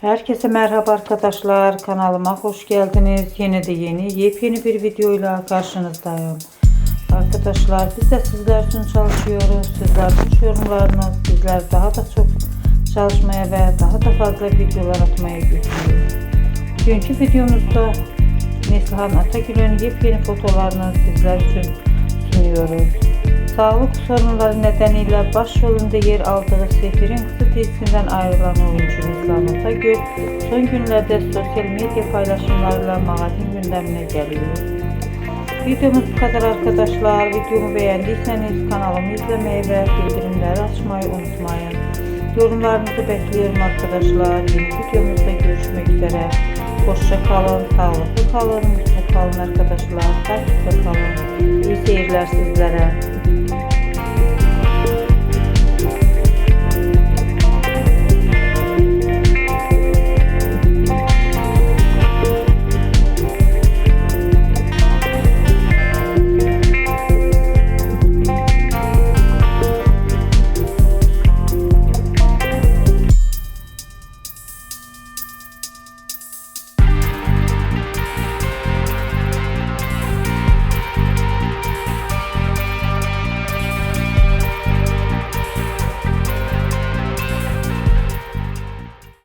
Herkese merhaba arkadaşlar. Kanalıma hoş geldiniz. Yeni de yeni yepyeni bir videoyla karşınızdayım. Arkadaşlar biz de sizler için çalışıyoruz. Sizler için yorumlarınız bizler daha da çok çalışmaya ve daha da fazla videolar atmaya götürüyor. Bugünkü videomuzda Neslihan Atagül'ün yepyeni fotolarını sizler için sunuyoruz. Sağlık sorunları nedeniyle başrolünde yer aldığı Sefir'in Kızı dizisinden ayrılan oyuncu Neslihan Atagül son günlerde sosyal medya paylaşımlarıyla magazin gündemine geliyor. Videomuz bu kadar arkadaşlar. Videomu beğendiyseniz kanalımı izlemeyi ve bildirimleri açmayı unutmayın. Yorumlarınızı bekliyorum arkadaşlar. Yeni videomuzda görüşmek üzere. Hoşça kalın, sağlıklı kalın, mutlu kalın arkadaşlar. Takipte kalın. İyi seyirler sizlere.